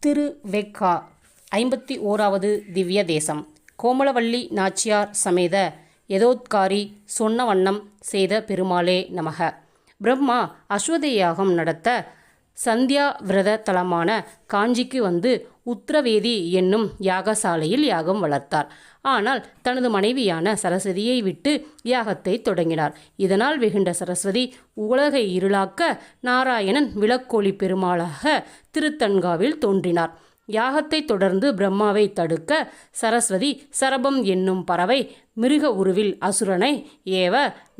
திரு வெக்கா ஐம்பத்தி ஓராவது திவ்ய தேசம். கோமலவள்ளி நாச்சியார் சமேத யதோத்காரி சொன்ன வண்ணம் செய்த பெருமாளே நமக. பிரம்மா அஸ்வத யாகம் நடத்த சந்தியா விரத தலமான காஞ்சிக்கு வந்து உத்திரவேதி என்னும் யாகசாலையில் யாகம் வளர்த்தார். ஆனால் தனது மனைவியான சரஸ்வதியை விட்டு யாகத்தை தொடங்கினார். இதனால் வெகுண்ட சரஸ்வதி உலகை இருளாக்க நாராயணன் விளக்கோலி பெருமாளாக திருத்தன்காவில் தோன்றினார். யாகத்தை தொடர்ந்து பிரம்மாவை தடுக்க சரஸ்வதி சரபம் என்னும் பறவை மிருக உருவில் அசுரனை ஏவ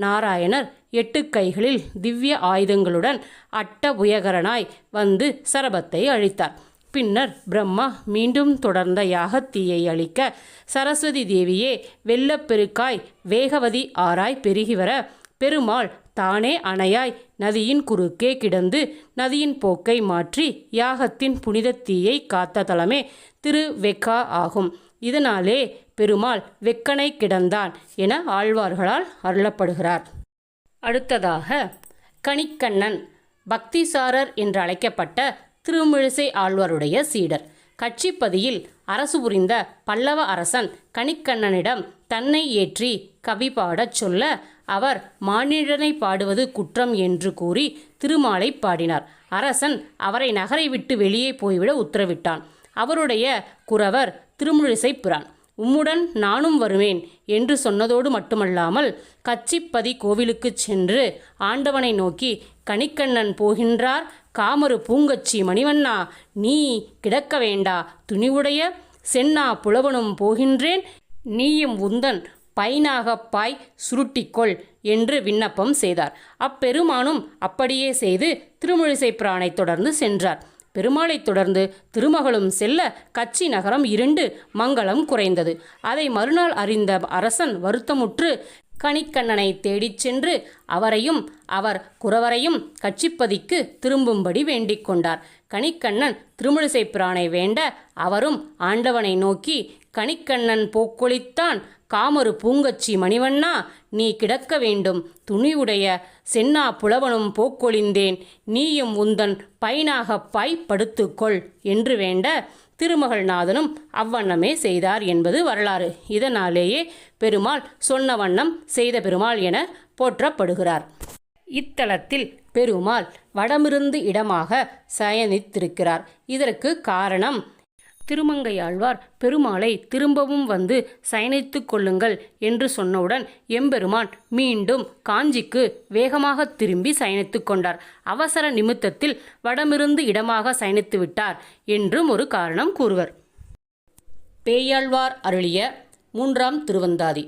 நாராயணர் எட்டு கைகளில் திவ்ய ஆயுதங்களுடன் அட்ட உயகரனாய் வந்து சரபத்தை அழித்தார். பின்னர் பிரம்மா மீண்டும் தொடர்ந்த யாகத்தீயை அழிக்க சரஸ்வதி தேவியே வெள்ளப்பெருக்காய் வேகவதி ஆராய் பெருகி வர பெருமாள் தானே அணையாய் நதியின் குறுக்கே கிடந்து நதியின் போக்கை மாற்றி யாகத்தின் புனித தீயை காத்த தலமே திரு வெக்கா ஆகும். இதனாலே பெருமாள் வெக்கனை கிடந்தான் என ஆழ்வார்களால் அருளப்படுகிறார். அடுத்ததாக கணிக்கண்ணன் பக்திசாரர் என்று அழைக்கப்பட்ட திருமிழிசை ஆழ்வாருடைய சீடர். கட்சிப்பதியில் அரசு புரிந்த பல்லவ அரசன் கணிக்கண்ணனிடம் தன்னை ஏற்றி கவி பாடச் சொல்ல அவர் மானிடனை பாடுவது குற்றம் என்று கூறி திருமாலை பாடினார். அரசன் அவரை நகரை விட்டு வெளியே போய்விட உத்தரவிட்டான். அவருடைய குறவர் திருமுழிசை பிரான். உம்முடன் நானும் வருவேன் என்று சொன்னதோடு மட்டுமல்லாமல் கச்சிப்பதி கோவிலுக்குச் சென்று ஆண்டவனை நோக்கி கணிக்கண்ணன் போகின்றார் காமரு பூங்கச்சி மணிவண்ணா நீ கிடக்க வேண்டா துணிவுடைய சென்னா புலவனும் போகின்றேன் நீயும் உந்தன் பைனாகப்பாய் சுருட்டிக்கொள் என்று விண்ணப்பம் செய்தார். அப்பெருமானும் அப்படியே செய்து திருமொழிசை பிரானை தொடர்ந்து சென்றார். பெருமாளைத் தொடர்ந்து திருமகளும் செல்ல கச்சி நகரம் இருண்டு மங்களம் குறைந்தது. அதை மறுநாள் அறிந்த அரசன் வருத்தமுற்று கணிக்கண்ணனை தேடிச் சென்று அவரையும் அவர் குறவரையும் கட்சிப்பதிக்கு திரும்பும்படி வேண்டிக் கொண்டார். கணிக்கண்ணன் திருமுழிசை பிரானை வேண்ட அவரும் ஆண்டவனை நோக்கி கணிக்கண்ணன் போக்கொழித்தான் காமரு பூங்கச்சி மணிவண்ணா நீ கிடக்க வேண்டும். துணிவுடைய சென்னா புலவனும் போக்கொழிந்தேன். நீயும் உந்தன் பைனாகப் பாய் படுத்துக்கொள் என்று வேண்ட திருமகள் நாதனும் அவ்வண்ணமே செய்தார் என்பது வரலாறு. இதனாலேயே பெருமாள் சொன்ன வண்ணம் செய்த பெருமாள் என போற்றப்படுகிறார். இத்தலத்தில் பெருமாள் வடமிருந்து இடமாக சயனித்திருக்கிறார். இதற்கு காரணம் திருமங்கையாழ்வார் பெருமாளை திரும்பவும் வந்து சயனித்து கொள்ளுங்கள் என்று சொன்னவுடன் எம்பெருமான் மீண்டும் காஞ்சிக்கு வேகமாக திரும்பி சயனித்து கொண்டார். அவசர நிமித்தத்தில் வடமிருந்து இடமாக சயனித்து விட்டார் என்றும் ஒரு காரணம் கூறுவர். பேயாழ்வார் அருளிய மூன்றாம் திருவந்தாதி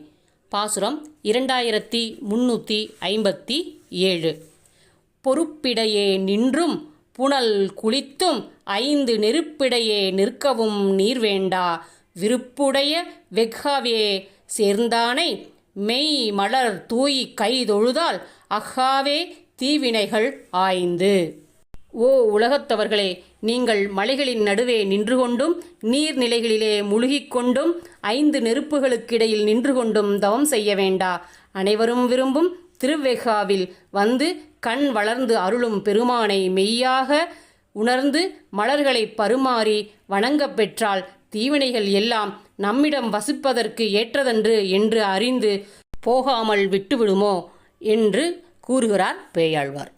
பாசுரம் இரண்டாயிரத்தி முன்னூற்றி ஐம்பத்தி ஏழு. பொறுப்பிடையே நின்றும் புனல் குளித்தும் ஐந்து நெருப்பிடையே நிற்கவும் நீர் வேண்டா விருப்புடைய வெக்காவே சேர்ந்தானை மெய் மலர் தூய் கை தொழுதால் அஹாவே தீவினைகள் ஆய்ந்து. ஓ உலகத்தவர்களே நீங்கள் மலைகளின் நடுவே நின்று கொண்டும் நீர்நிலைகளிலே முழுகிக் கொண்டும் ஐந்து நெருப்புகளுக்கிடையில் நின்று கொண்டும் தவம் செய்ய வேண்டா. அனைவரும் விரும்பும் திருவெகாவில் வந்து கண் வளர்ந்து அருளும் பெருமானை மெய்யாக உணர்ந்து மலர்களை பருமாறி வணங்கப் பெற்றால் தீவினைகள் எல்லாம் நம்மிடம் வசிப்பதற்கு ஏற்றதன்று என்று அறிந்து போகாமல் விட்டுவிடுமோ என்று கூறுகிறார் பேயாழ்வார்.